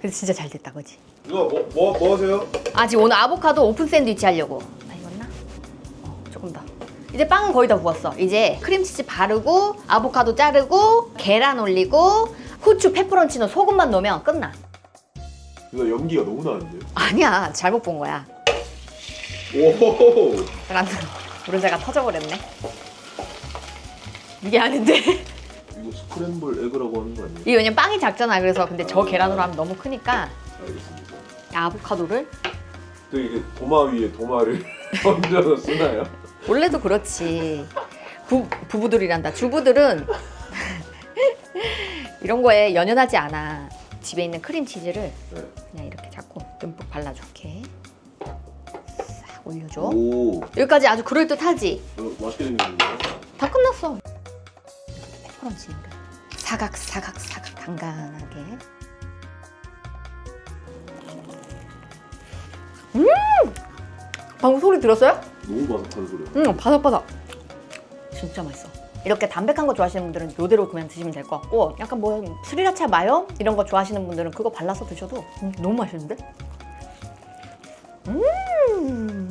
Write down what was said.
그래서 진짜 잘 됐다, 그지? 이거 뭐, 뭐, 뭐 하세요? 아 지금 오늘 아보카도 오픈 샌드위치 하려고. 아 익었나? 어, 조금 더. 이제 빵은 거의 다 구웠어. 이제 크림치즈 바르고 아보카도 자르고 계란 올리고 후추, 페퍼론치노, 소금만 넣으면 끝나. 이거 연기가 너무 나는데요? 아니야, 잘못 본 거야. 오. 계란 노른자가 터져버렸네. 이게 아닌데. 이거 스크램블 에그라고 하는 거 아니에요? 이게 왜냐면 빵이 작잖아. 그래서 근데 저 계란으로 하면 너무 크니까 알겠습니다. 아보카도를 또 이게 도마 위에 도마를 얹어서 쓰나요? 원래도 그렇지. 부, 부부들이란다. 주부들은 이런 거에 연연하지 않아. 집에 있는 크림치즈를 네. 그냥 이렇게 잡고 듬뿍 발라줄게. 싹 올려줘. 오. 여기까지 아주 그럴듯하지? 이거 맛있게 생겼는데요? 다 끝났어. 페퍼런치노를 사각 사각 사각 간간하게. 음! 방금 소리 들었어요? 너무 바삭한 소리야. 응, 바삭바삭. 진짜 맛있어. 이렇게 담백한 거 좋아하시는 분들은 이대로 그냥 드시면 될 것 같고 약간 뭐 스리라차 마요 이런 거 좋아하시는 분들은 그거 발라서 드셔도 음, 너무 맛있는데? 음, 음.